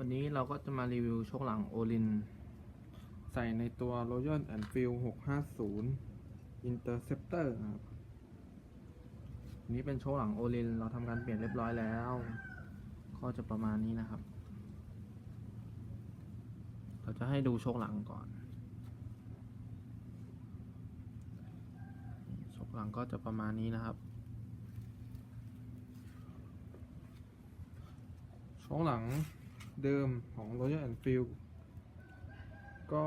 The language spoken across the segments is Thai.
วันนี้เราก็จะมารีวิวโชคหลังโอลิน ใส่ในตัว Royal Enfield 650 Interceptor นะครับอันนี้เป็นโชคหลังโอลิน เราทำการเปลี่ยนเรียบร้อยแล้ว ก็จะประมาณนี้นะครับ เราจะให้ดูโชคหลังก่อน โชคหลังก็จะประมาณนี้นะครับช่วงหลัง เดิมของ Royal Enfield ก็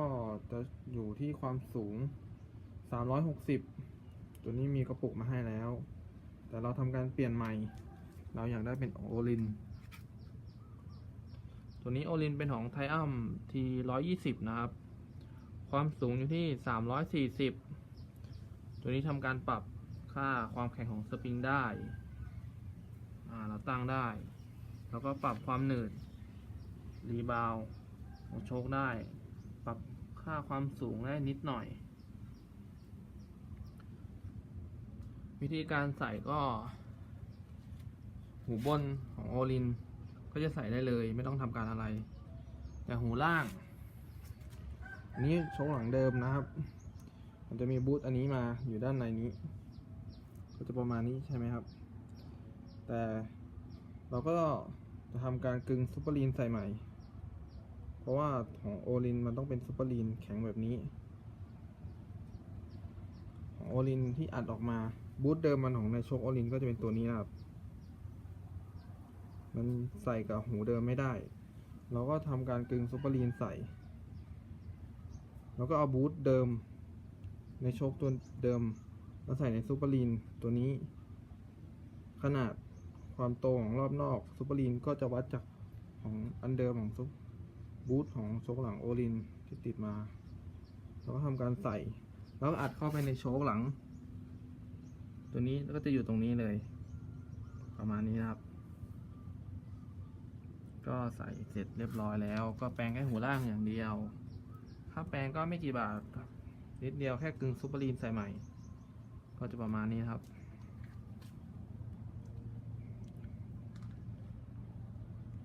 จะอยู่ที่ความสูง 360 ตัวนี้มีกระปุกมาให้แล้ว แต่เราทำการเปลี่ยนใหม่ เราอยากได้เป็นโอลิน ตัวนี้โอลินเป็นของไทอัมที120 นะครับ ความสูงอยู่ที่ 340 ตัวนี้ทำการปรับค่าความแข็งของสปริงได้ เราตั้งได้ แล้วก็ปรับความหนืด รีบาวของโชคได้ ปรับค่าความสูงได้นิดหน่อย วิธีการใส่ก็ หูบนของโอลิน ก็จะใส่ได้เลยไม่ต้องทำการอะไร แต่หูล่างอันนี้โชคหลังเดิมนะครับ มันจะมีบูทอันนี้มาอยู่ด้านในนี้ ก็จะประมาณนี้ใช่ไหมครับ แต่เราก็จะทำการกึงซูเปอร์ลีนใส่ใหม่ เพราะว่าของโอลินมันต้องเป็นซูเปอร์ลีนแข็งแบบนี้ ของโอลินที่อัดออกมาบูทเดิมมันของในโชคโอลินก็จะเป็นตัวนี้นะครับ มันใส่กับหูเดิมไม่ได้ เราก็ทำการกึงซูเปอร์ลีนใส่ แล้วก็เอาบูทเดิมในโชคตัวเดิมมาใส่ในซูเปอร์ลีนตัวนี้ ขนาดความโตของรอบนอกซูเปอร์ลีนก็จะวัดจากของอันเดิมของซุป บูทของโชคหลังโอลินที่ติดมาแล้วก็ทำการใส่ แล้วอัดเข้าไปในโชคหลัง ตัวนี้ก็จะอยู่ตรงนี้เลย ประมาณนี้นะครับ ก็ใส่เสร็จเรียบร้อยแล้ว ก็แปลงแค่หัวล่างอย่างเดียว ถ้าแปลงก็ไม่กี่บาทครับนิดเดียวแค่กึ่งซูเปอร์ลีนใส่ใหม่ ก็จะประมาณนี้ครับ